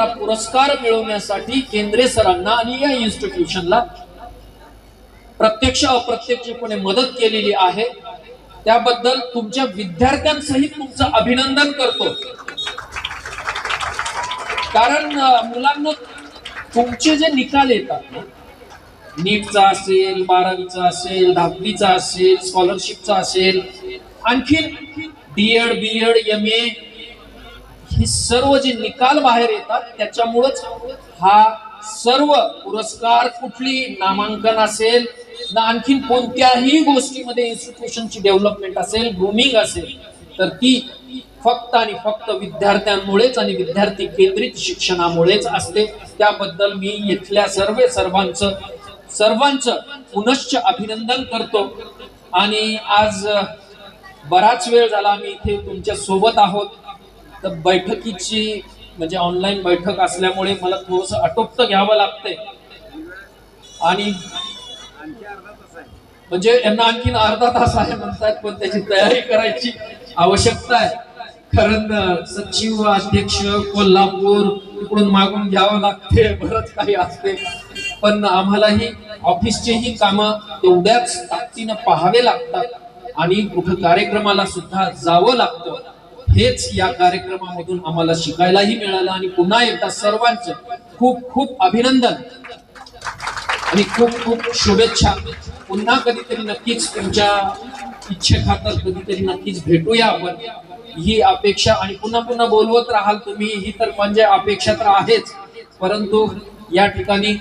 करणारा पुरस्कार मिळवण्यासाठी केंद्रे सरांना आणि या इन्स्टिट्यूशनला प्रत्यक्ष अप्रत्यक्षपणे मदत केलेली आहे. त्याबद्दल तुमच्या विद्यार्थ्यांसहित तुमचं अभिनंदन करतो. कारण मुलांना तुमचे जे निकाल येतात नीटचा असेल बारावीचा असेल दहावीचा असेल स्कॉलरशिपचा असेल आणखीन डीएड बीएड एम ए ही सर्व जे निकाल बाहेर येतात त्याच्यामुळंच हा सर्व पुरस्कार कुठली नामांकन असेल ना आणखीन कोणत्याही गोष्टीमध्ये इन्स्टिट्यूशनची डेव्हलपमेंट असेल ग्रुमिंग असेल तर ती फक्त आणि फक्त विद्यार्थ्यांमुळेच आणि विद्यार्थी केंद्रित शिक्षणामुळेच असते. त्याबद्दल मी इथल्या सर्व सर्वांचं सर्वांचं पुनश्च अभिनंदन करतो. आणि आज बराच वेळ झाला आम्ही इथे तुमच्यासोबत आहोत. तर बैठकीची म्हणजे ऑनलाईन बैठक असल्यामुळे मला थोडस आटोपतं घ्यावं लागतंय. आणि म्हणजे यांना आणखीन अर्धा तास आहे म्हणतात पण त्याची तयारी करायची आवश्यकता आहे. कारण सचिव अध्यक्ष कोल्हापूर इकडून मागून घ्यावं लागते बरंच काही असते. पण आम्हालाही ऑफिसचेही कामं तेवढ्याच ताकदीनं पाहावे लागतात आणि कुठं कार्यक्रमाला सुद्धा जावं लागतं. हेच या कार्यक्रमामधून आम्हाला शिकायलाही मिळालं आणि पुन्हा एकदा सर्वांचं खूप खूप अभिनंदन आणि खूप खूप शुभेच्छा. पुन्हा कधीतरी नक्कीच तुमच्या इच्छेखातर कधीतरी नक्कीच भेटूया आपण. ही अपेक्षा आणि पुन्हा पुन्हा बोलवत राहाल तुम्ही ही तर म्हणजे अपेक्षा तर आहेच. परंतु या ठिकाणी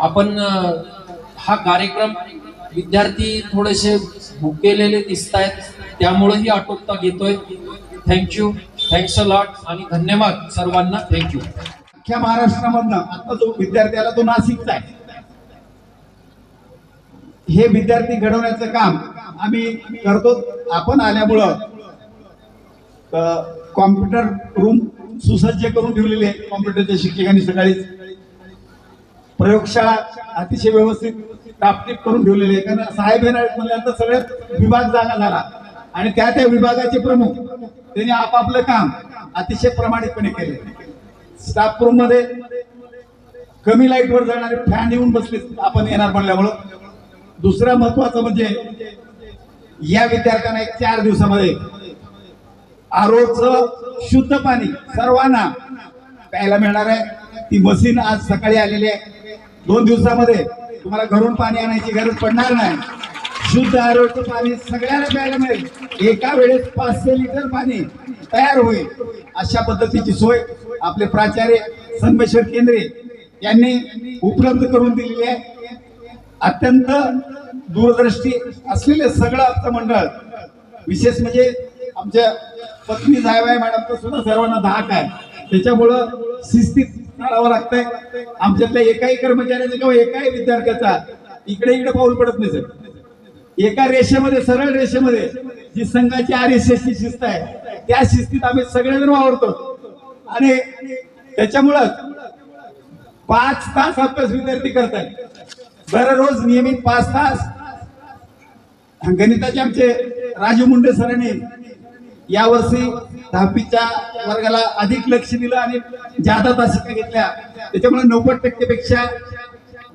आपण हा कार्यक्रम विद्यार्थी थोडेसे भुकेलेले दिसत आहेत त्यामुळेही आटोपता घेतोय. थँक्यू थँक्स अ लॉट आणि धन्यवाद सर्वांना. थँक्यू अख्ख्या महाराष्ट्रामधनं आता जो विद्यार्थी आला तो नाशिकचा आहे. हे विद्यार्थी घडवण्याचं काम आम्ही करतो. आपण आल्यामुळं कॉम्प्युटर रूम सुसज्ज करून ठेवलेली आहे कॉम्प्युटरच्या शिक्षकांनी सकाळीच प्रयोगशाळा अतिशय व्यवस्थित टापटीप करून ठेवलेली आहे. कारण साहेब येणार म्हणल्यानंतर सगळ्यात विभाग जागा झाला. आणि त्या त्या विभागाचे प्रमुख त्यांनी आपापलं काम अतिशय प्रामाणिकपणे केले. स्टाफ रूममध्ये कमी लाइट वर जाणारे फॅन येऊन बसले आपण येणार म्हणल्यामुळं. दुसरं महत्वाचं म्हणजे या विद्यार्थ्यांना एक चार दिवसामध्ये आरोच शुद्ध पाणी सर्वांना प्यायला मिळणार आहे. ती मशीन आज सकाळी आलेली आहे. दोन दिवसामध्ये तुम्हाला घरून पाणी आणायची गरज पडणार नाही. शुद्ध आरोग्य पाणी सगळ्यांना प्यायला मिळेल. एका वेळेस पाचशे लिटर पाणी तयार होईल. अशा पद्धतीची सोय आपले प्राचार्य संमेश्वर केंद्रे यांनी उपलब्ध करून दिलेली आहे. अत्यंत दूरदृष्टी असलेले सगळं अर्थमंडळ मंडळ विशेष म्हणजे आमच्या पत्नी मॅडम मॅडमचं सुद्धा सर्वांना धाक आहे. त्याच्यामुळं शिस्तीत चालावं लागतंय. आमच्यातल्या एकाही कर्मचाऱ्याचा किंवा एकाही विद्यार्थ्याचा इकडे इकडे पाऊल पडत नाही सर. एका रेषेमध्ये सरळ रेषेमध्ये जी संघाची आर एस शिस्त आहे त्या शिस्तीत आम्ही सगळेजण वावरतो. आणि त्याच्यामुळं पाच तास अभ्यास विद्यार्थी करतात. दररोज नियमित पाच तास. गणिताचे आमचे राजू मुंडे सरांनी यावर्षी दहावीच्या वर्गाला अधिक लक्ष दिलं आणि जादा तासिका घेतल्या. त्याच्यामुळे नव्वद टक्केपेक्षा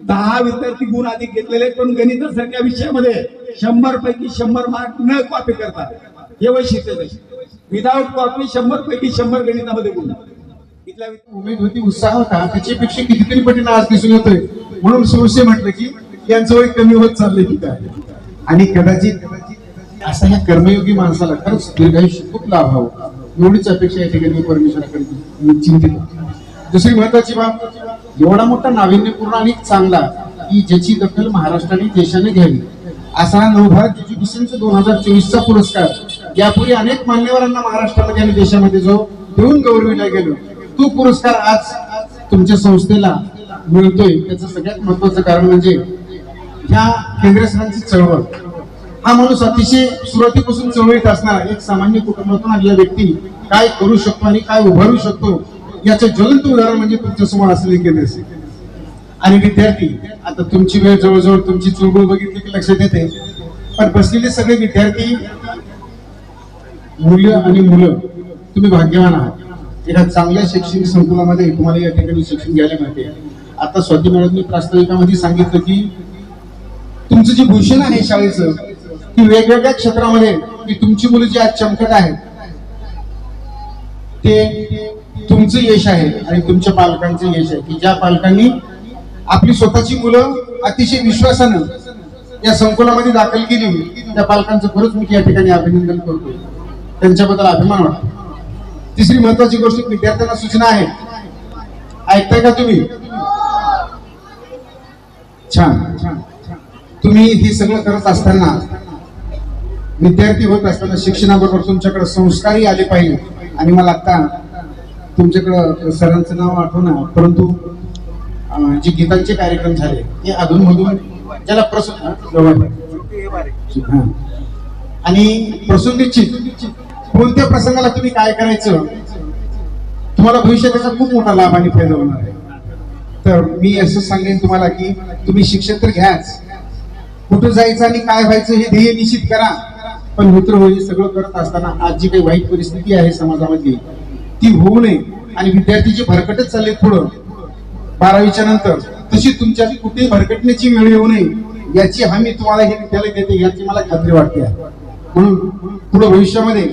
दहा विद्यार्थी गुण अधिक घेतलेले पण गणितासारख्या विषयामध्ये शंभर पैकी शंभर मार्क न कॉपी करतात. हे वैशिष्ट्य विदाऊट कॉपी शंभर पैकी शंभर गणितामध्ये गुण. इथल्या उमेद होती उत्साह होता. त्याच्यापेक्षा कितीतरी पटीने आज दिसून येतोय. म्हणून सुरसे म्हटलं की यांचं वय कमी होत चाललंय की काय आणि कदाचित असा ह्या कर्मयोगी माणसाला खरंच दीर्घायुष्य खूप लाभ हवं एवढीच अपेक्षा या ठिकाणी परमेश्वराकडे चिंतित दुसरी महत्वाची बाब एवढा मोठा नाविन्यपूर्ण आणि चांगला की ज्याची दखल महाराष्ट्राने देशाने घ्यावी. असा हा नवभारत एज्युकेशनचा दोन हजार चोवीसचा पुरस्कार. यापूर्वी अनेक मान्यवरांना महाराष्ट्रामध्ये आणि देशामध्ये जो देऊन गौरविला गेलो. तो पुरस्कार आज तुमच्या संस्थेला मिळतोय. त्याचं सगळ्यात महत्वाचं कारण म्हणजे ह्या केंद्र सरांची चळवळ. हा माणूस अतिशय सुरुवातीपासून चळवळीत असणारा एक सामान्य कुटुंबातून आलेला व्यक्ती काय करू शकतो आणि काय उभारू शकतो याचं ज्वलंत उदाहरण म्हणजे तुमच्यासमोर असलेले केंद्र आणि विद्यार्थी आता तुमची वेळ जवळजवळ तुमची चुळबुळ बघितली की लक्षात येते. पण बसलेले सगळे विद्यार्थी मुलं आणि मुलं तुम्ही भाग्यवान आहात. एका चांगल्या शैक्षणिक संकुलामध्ये तुम्हाला या ठिकाणी शिक्षण घ्यायला मिळते. आता स्वाती मॅडमनी प्रास्ताविकामध्ये सांगितलं की तुमचं जे भूषण आहे शाळेचं की वेगवेगळ्या क्षेत्रामध्ये की तुमची मुलं जी आज चमकत आहेत ते तुमचं यश आहे आणि तुमच्या पालकांचं यश आहे. की ज्या पालकांनी आपली स्वतःची मुलं अतिशय विश्वासानं या संकुलामध्ये दाखल केली त्या पालकांचं खरंच मी या ठिकाणी अभिनंदन करतो त्यांच्याबद्दल अभिमान वाटतो. तिसरी महत्वाची गोष्ट विद्यार्थ्यांना सूचना आहे. ऐकताय का तुम्ही? छान. तुम्ही हे सगळं करत असताना विद्यार्थी होत असताना शिक्षणाबरोबर तुमच्याकडे संस्कारही आले पाहिजे. आणि मला आता तुमच्याकडं सरांचं नाव आठवणार परंतु जे गीतांचे कार्यक्रम झाले ते अधूनमधून ज्याला प्रसंग आणि प्रसंगीचित कोणत्या प्रसंगाला तुम्ही काय करायचं? तुम्हाला भविष्यात त्याचा खूप मोठा लाभ आणि फायदा होणार आहे. तर मी असं सांगेन तुम्हाला की तुम्ही शिक्षण तर घ्याच. कुठं जायचं आणि काय व्हायचं हे ध्येय निश्चित करा. पण मित्र हो हे सगळं करत असताना आज जी काही वाईट परिस्थिती आहे समाजामध्ये ती होऊ नये आणि विद्यार्थी जे भरकटत चालले पुढं. बारावीच्या नंतर तशी तुमच्या कुठेही भरकटण्याची वेळ येऊ नये याची हमी तुम्हाला हे विद्यालय देते याची मला खात्री वाटते. म्हणून पुढे भविष्यामध्ये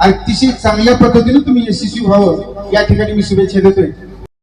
अतिशय चांगल्या पद्धतीने तुम्ही यशस्वी व्हावं. या ठिकाणी मी शुभेच्छा देतोय.